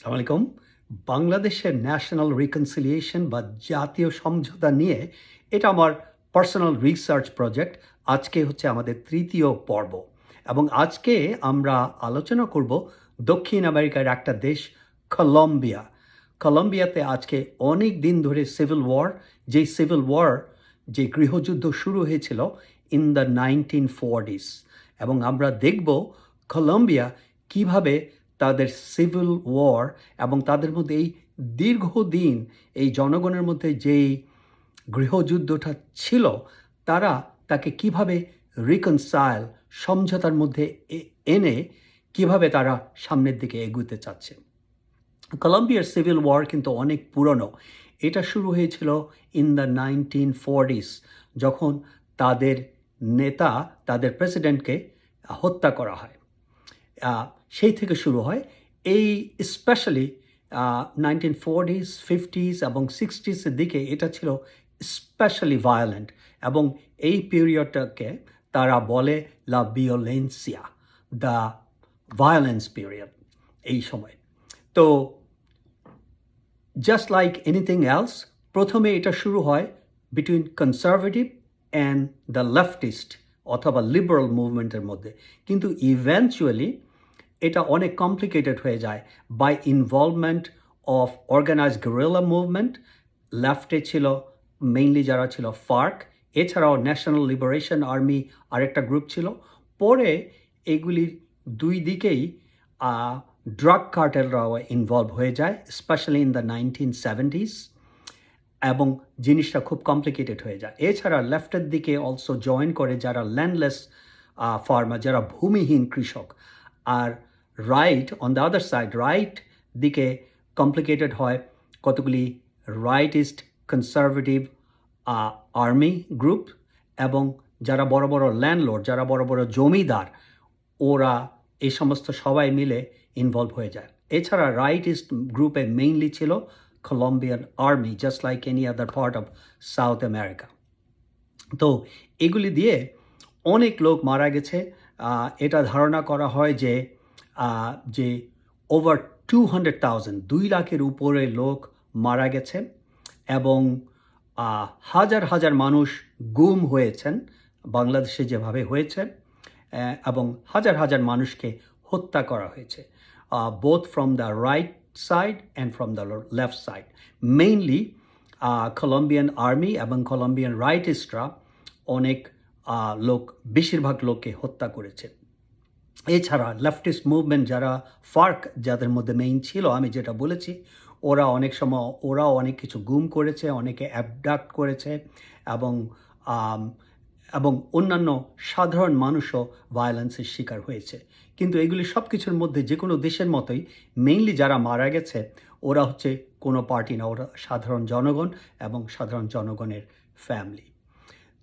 সালাম আলাইকুম বাংলাদেশের ন্যাশনাল রিকনসিলিয়েশন বা জাতীয় সমঝোতা নিয়ে এটা আমার পার্সোনাল রিসার্চ প্রজেক্ট। আজকে হচ্ছে আমাদের তৃতীয় পর্ব। এবং আজকে আমরা আলোচনা করব দক্ষিণ আমেরিকার একটা দেশ, কলম্বিয়া। কলম্বিয়াতে আজকে অনেক দিন ধরে সিভিল ওয়ার। যেই সিভিল ওয়ার, যে গৃহযুদ্ধ শুরু হয়েছিল ইন দ্য নাইনটিন ফোরটিস। এবং আমরা দেখব কলম্বিয়া কীভাবে তাদের সিভিল ওয়ার এবং তাদের মধ্যে এই দীর্ঘদিন এই জনগণের মধ্যে যেই গৃহযুদ্ধটা ছিল, তারা তাকে কীভাবে রিকনসাইল সমঝোতার মধ্যে এনে কীভাবে তারা সামনের দিকে এগুতে চাচ্ছে। কলম্বিয়ার সিভিল ওয়ার কিন্তু অনেক পুরনো। এটা শুরু হয়েছিল ইন দ্য নাইনটিন ফোরটিস যখন তাদের নেতা, তাদের প্রেসিডেন্টকে হত্যা করা হয়। সেই থেকে শুরু হয়। এই স্পেশালি নাইনটিন ফোরটিস ফিফটিস এবং সিক্সটিসের দিকে এটা ছিল স্পেশালি ভায়োলেন্ট এবং এই পিরিয়ডটাকে তারা বলে লা ভিওলেন্সিয়া দ্য ভায়োলেন্স পিরিয়ড এই সময়। তো জাস্ট লাইক এনিথিং এলস প্রথমে এটা শুরু হয় between conservative and the leftist অথবা লিবারাল মুভমেন্টের মধ্যে। কিন্তু ইভেনচুয়ালি এটা অনেক কমপ্লিকেটেড হয়ে যায় by involvement of organize guerrilla movement লেফটে ছিল মেইনলি যারা ছিল ফার্ক এছাড়াও ন্যাশনাল লিবারেশন আর্মি আরেকটা গ্রুপ ছিল। পরে এগুলির দুই দিকেই ড্রাগ কার্টেলরাও ইনভলভ হয়ে যায় specially in the nineteen seventies এবং জিনিসটা খুব কমপ্লিকেটেড হয়ে যায়। এছাড়া লেফটের দিকে অলসো জয়েন করে যারা ল্যান্ডলেস ফার্মার যারা ভূমিহীন কৃষক, আর right on the other side right দিকে কমপ্লিকেটেড হয়। কতগুলি রাইটিস্ট কনসারভেটিভ আর্মি গ্রুপ এবং যারা বড় বড় ল্যান্ডলোড যারা বড় বড় জমিদার, ওরা এই সমস্ত সবাই মিলে ইনভলভ হয়ে যায়। এছাড়া রাইটিস্ট গ্রুপে মেইনলি ছিল Colombian army just like any other part of South America তো এগুলি দিয়ে অনেক লোক মারা গেছে। এটা ধারণা করা হয় যে যে ওভার টু হান্ড্রেড থাউজেন্ড দুই লাখের উপরে লোক মারা গেছে এবং হাজার হাজার মানুষ গুম হয়েছেন, বাংলাদেশে যেভাবে হয়েছে এবং হাজার হাজার মানুষকে হত্যা করা হয়েছে both from the right side and from the left side mainly Colombian army এবং কলম্বিয়ান রাইটিস্টরা অনেক লোক, বেশিরভাগ লোককে হত্যা করেছে। এছাড়া লেফটিস্ট মুভমেন্ট যারা ফার্ক যাদের মধ্যে মেইন ছিল, আমি যেটা বলেছি, ওরা অনেক সময়, ওরাও অনেক কিছু গুম করেছে, অনেকে অ্যাবডাক্ট করেছে এবং এবং অন্যান্য সাধারণ মানুষও ভায়োলেন্সের শিকার হয়েছে। কিন্তু এগুলি সব কিছুর মধ্যে যে কোনো দেশের মতোই মেইনলি যারা মারা গেছে, ওরা হচ্ছে কোনো পার্টি না, ওরা সাধারণ জনগণ এবং সাধারণ জনগণের ফ্যামিলি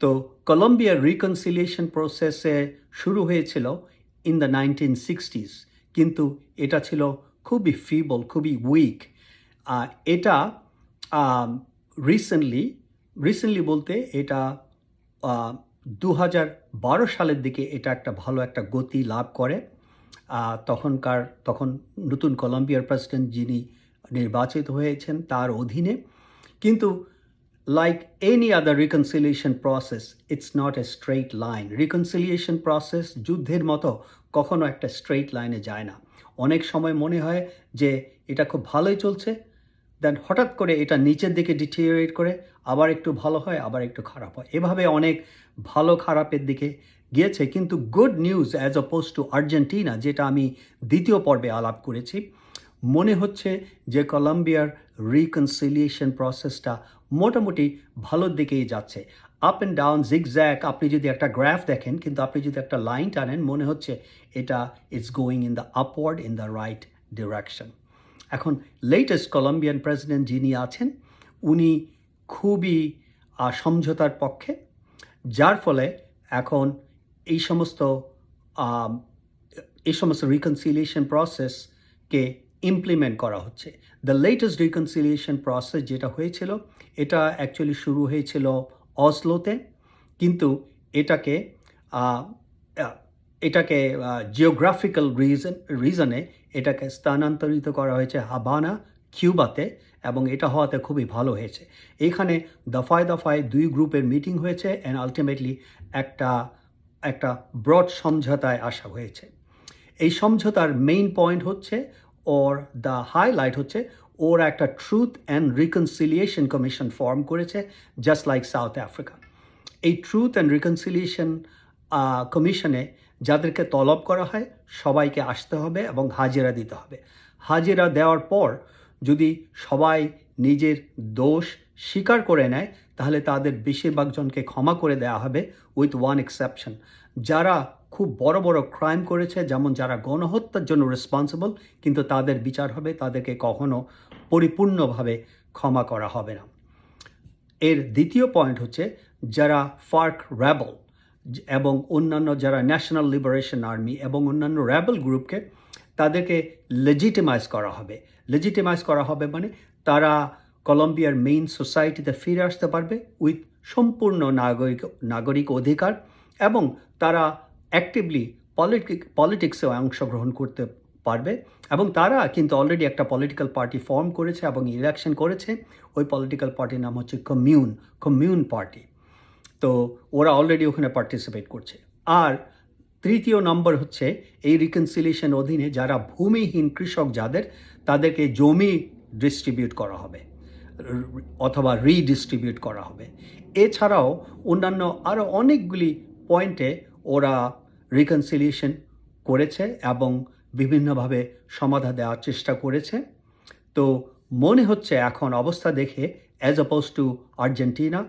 তো কলম্বিয়ার রিকনসিলিয়েশন প্রসেসে শুরু হয়েছিল ইন দ্য নাইনটিন সিক্সটিস কিন্তু এটা ছিল খুবই ফিবল খুবই উইক এটা রিসেন্টলি রিসেন্টলি বলতে এটা দু হাজার বারো সালের দিকে এটা একটা ভালো একটা গতি লাভ করে। তখনকার, তখন নতুন কলম্বিয়ার প্রেসিডেন্ট যিনি নির্বাচিত হয়েছেন তার অধীনে। কিন্তু like any other reconciliation process, it's not a straight line. Reconciliation process যুদ্ধের মতো কখনো একটা স্ট্রেইট লাইনে যায় না অনেক সময় মনে হয় যে এটা খুব ভালোই চলছে দেন হঠাৎ করে এটা নিচের দিকে ডিটিরিয়েট করে আবার একটু ভালো হয় আবার একটু খারাপ হয় এভাবে অনেক ভালো খারাপের দিকে গিয়েছে কিন্তু good news as oppose to Argentina যেটা আমি দ্বিতীয় পর্বে আলাপ করেছি মনে হচ্ছে যে কলম্বিয়ার রিকনসিলিয়েশন প্রসেসটা মোটামুটি ভালোর দিকেই যাচ্ছে। আপ অ্যান্ড ডাউন জিগজ্যাক আপনি যদি একটা গ্রাফ দেখেন, কিন্তু আপনি যদি একটা লাইন টানেন, মনে হচ্ছে এটা it's going in the upward in the right direction এখন লেটেস্ট কলম্বিয়ান প্রেসিডেন্ট যিনি আছেন, উনি খুবই সমঝোতার পক্ষে, যার ফলে এখন এই সমস্ত এই সমস্ত রিকনসিলিয়েশন প্রসেসকে ইমপ্লিমেন্ট করা হচ্ছে। দ্য লেটেস্ট রিকনসিলিয়েশন প্রসেস যেটা হয়েছিল, এটা অ্যাকচুয়ালি শুরু হয়েছিল অসলোতে, কিন্তু এটাকে এটাকে জিওগ্রাফিক্যাল রিজন রিজনে এটাকে স্থানান্তরিত করা হয়েছে হাবানা কিউবাতে, এবং এটা হওয়াতে খুবই ভালো হয়েছে। এখানে দফায় দফায় দুই গ্রুপের মিটিং হয়েছে অ্যান্ড আলটিমেটলি একটা একটা ব্রড সমঝোতায় আসা হয়েছে। এই সমঝোতার মেইন পয়েন্ট হচ্ছে ওর দ্য হাইলাইট হচ্ছে, ওরা একটা truth and reconciliation commission form করেছে জাস্ট লাইক সাউথ আফ্রিকা এই ট্রুথ অ্যান্ড রিকনসিলিয়েশন কমিশনে যাদেরকে তলব করা হয়, সবাইকে আসতে হবে এবং হাজিরা দিতে হবে। হাজিরা দেওয়ার পর যদি সবাই নিজের দোষ স্বীকার করে নেয়, তাহলে তাদের বেশিরভাগ জনকে ক্ষমা করে দেওয়া হবে উইথ ওয়ান এক্সেপশন যারা খুব বড় বড় ক্রাইম করেছে, যেমন যারা গণহত্যার জন্য রেসপন্সিবল কিন্তু তাদের বিচার হবে, তাদেরকে কখনো পরিপূর্ণভাবে ক্ষমা করা হবে না। এর দ্বিতীয় পয়েন্ট হচ্ছে যারা ফার্ক র্যাবল এবং অন্যান্য যারা ন্যাশনাল লিবারেশন আর্মি এবং অন্যান্য র্যাবল গ্রুপকে তাদেরকে লেজিটিমাইজ করা হবে। লেজিটিমাইজ করা হবে মানে তারা কলম্বিয়ার মেইন সোসাইটিতে ফিরে আসতে পারবে উইথ সম্পূর্ণ নাগরিক নাগরিক অধিকার এবং তারা অ্যাক্টিভলি পলিটিক পলিটিক্সেও অংশগ্রহণ করতে পারবে এবং তারা কিন্তু অলরেডি একটা পলিটিক্যাল পার্টি ফর্ম করেছে এবং ইলেকশন করেছে। ওই পলিটিক্যাল পার্টির নাম হচ্ছে কমিউন কমিউন পার্টি তো ওরা অলরেডি ওখানে পার্টিসিপেট করছে। আর তৃতীয় নম্বর হচ্ছে এই রিকনসিলিয়েশন অধীনে যারা ভূমিহীন কৃষক যাদের, তাদেরকে জমি ডিস্ট্রিবিউট করা হবে, অথবা রিডিস্ট্রিবিউট করা হবে। এছাড়াও অন্যান্য আরও অনেকগুলি পয়েন্টে ওরা রিকনসিলিয়েশন করেছে এবং বিভিন্নভাবে সমাধা দেওয়ার চেষ্টা করেছে। তো মনে হচ্ছে এখন অবস্থা দেখে অ্যাজ অপোজ টু আর্জেন্টিনা,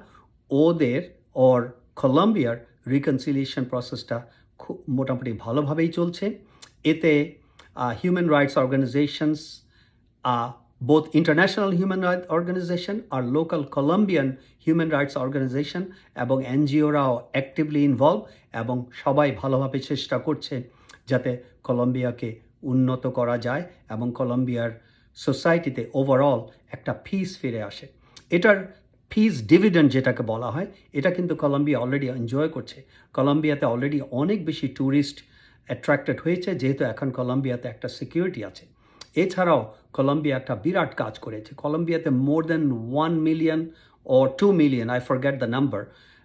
ওদের ওর কলম্বিয়ার রিকনসিলিয়েশন প্রসেসটা খুব মোটামুটি ভালোভাবেই চলছে। এতে human rights organisations both international human right organisation আর local Colombian human rights organisation এবং এনজিওরাও অ্যাক্টিভলি ইনভলভ এবং সবাই ভালোভাবে চেষ্টা করছে যাতে কলম্বিয়াকে উন্নত করা যায় এবং কলম্বিয়ার সোসাইটিতে ওভারঅল একটা ফিস ফিরে আসে। এটার ফিস ডিভিডেন্ড যেটাকে বলা হয়, এটা কিন্তু কলম্বিয়া অলরেডি এনজয় করছে। কলম্বিয়াতে অলরেডি অনেক বেশি ট্যুরিস্ট অ্যাট্রাক্টেড হয়েছে, যেহেতু এখন কলম্বিয়াতে একটা সিকিউরিটি আছে। এছাড়াও কলম্বিয়া একটা বিরাট কাজ করেছে। কলম্বিয়াতে more than one million O two million I forget the number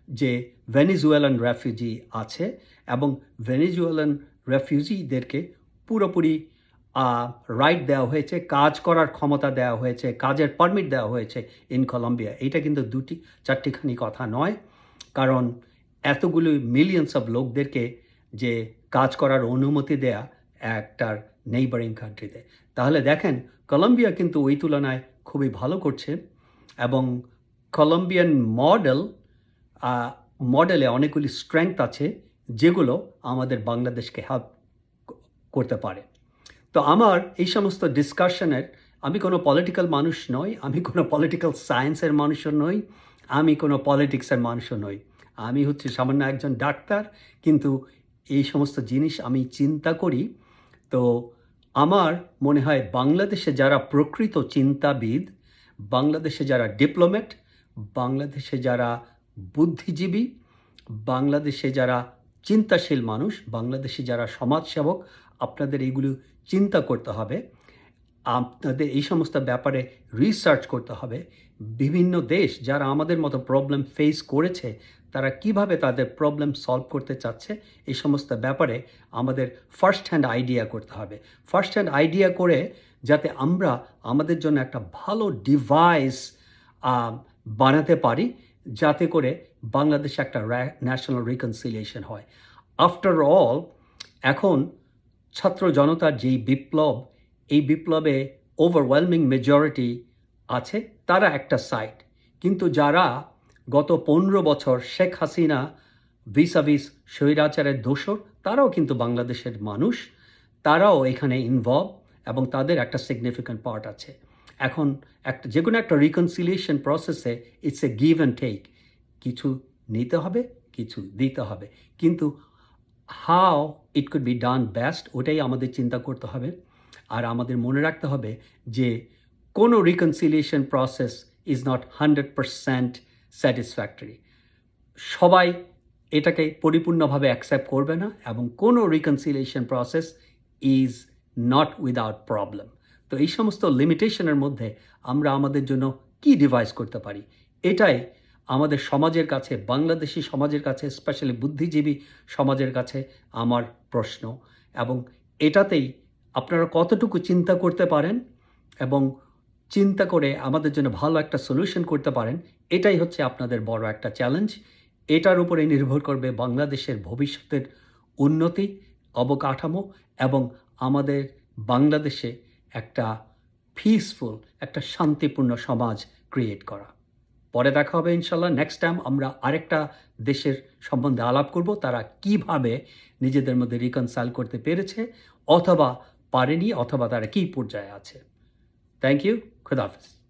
যে ভেনিজুয়েলান রেফিউজি আছে এবং ভেনিজুয়েলান রেফিউজিদেরকে পুরোপুরি রাইট দেওয়া হয়েছে, কাজ করার ক্ষমতা দেওয়া হয়েছে, কাজের পারমিট দেওয়া হয়েছে ইন কলম্বিয়া এটা কিন্তু দুটি, চারটিখানি কথা নয়, কারণ এতগুলো মিলিয়নস অফ লোকদেরকে যে কাজ করার অনুমতি দেয়া একটার নেইবারিং কান্ট্রিতে তাহলে দেখেন কলম্বিয়া কিন্তু ওই তুলনায় খুবই ভালো করছে এবং কলম্বিয়ান মডেল মডেলে অনেকগুলি স্ট্রেংথ আছে যেগুলো আমাদের বাংলাদেশকে হেল্প করতে পারে। তো আমার এই সমস্ত ডিসকাশনের আমি কোনো পলিটিক্যাল মানুষ নই, আমি কোনো পলিটিক্যাল সায়েন্সের মানুষও নই, আমি কোনো পলিটিক্সের মানুষও নই। আমি হচ্ছে সামান্য একজন ডাক্তার, কিন্তু এই সমস্ত জিনিস আমি চিন্তা করি তো আমার মনে হয় বাংলাদেশে যারা প্রকৃত চিন্তাবিদ, বাংলাদেশে যারা ডিপ্লোম্যাট, বাংলাদেশে যারা বুদ্ধিজীবী, বাংলাদেশে যারা চিন্তাশীল মানুষ, বাংলাদেশে যারা সমাজসেবক, আপনাদের এইগুলো চিন্তা করতে হবে। আপনাদের এই সমস্ত ব্যাপারে রিসার্চ করতে হবে। বিভিন্ন দেশ যারা আমাদের মতো প্রবলেম ফেস করেছে তারা কীভাবে তাদের প্রবলেম সলভ করতে চাচ্ছে, এই সমস্ত ব্যাপারে আমাদের ফার্স্ট হ্যান্ড আইডিয়া করতে হবে। ফার্স্ট হ্যান্ড আইডিয়া করে যাতে আমরা আমাদের জন্য একটা ভালো ডিভাইস বানাতে পারি, যাতে করে বাংলাদেশে একটা ন্যাশনাল রিকনসিলিয়েশন হয়। আফটার অল এখন ছাত্র জনতার যেই বিপ্লব, এই বিপ্লবে ওভারওয়েলমিং মেজরিটি আছে, তারা একটা সাইড কিন্তু যারা গত পনেরো বছর শেখ হাসিনা ভিসাভিস স্বৈরাচারের দোসর তারাও কিন্তু বাংলাদেশের মানুষ, তারাও এখানে ইনভলভ এবং তাদের একটা সিগনিফিক্যান্ট পার্ট আছে। এখন একটা যে কোনো একটা রিকনসিলিয়েশন প্রসেসে it's a give and take কিছু নিতে হবে, কিছু দিতে হবে। কিন্তু how it could be done best ওটাই আমাদের চিন্তা করতে হবে। আর আমাদের মনে রাখতে হবে যে কোনো reconciliation process is not hundred percent satisfactory সবাই এটাকে পরিপূর্ণভাবে অ্যাকসেপ্ট করবে না এবং কোনো reconciliation process is not without problem তো এই সমস্ত লিমিটেশনের মধ্যে আমরা আমাদের জন্য কি ডিভাইস করতে পারি? এটাই আমাদের সমাজের কাছে, বাংলাদেশি সমাজের কাছে স্পেশালি বুদ্ধিজীবী সমাজের কাছে আমার প্রশ্ন। এবং এটাতেই আপনারা কতটুকু চিন্তা করতে পারেন এবং চিন্তা করে আমাদের জন্য ভালো একটা সলিউশন করতে পারেন, এটাই হচ্ছে আপনাদের বড় একটা চ্যালেঞ্জ এটার উপরে নির্ভর করবে বাংলাদেশের ভবিষ্যতের উন্নতি, অবকাঠামো এবং আমাদের বাংলাদেশে একটা পিসফুল একটা শান্তিপূর্ণ সমাজ ক্রিয়েট করা। পরে দেখা হবে ইনশাল্লাহ। নেক্সট টাইম আমরা আরেকটা দেশের সম্বন্ধে আলাপ করব, তারা কীভাবে নিজেদের মধ্যে রিকনসাইল করতে পেরেছে অথবা পারেনি অথবা তারা কী পর্যায়ে আছে। Thank you. Khudafiz.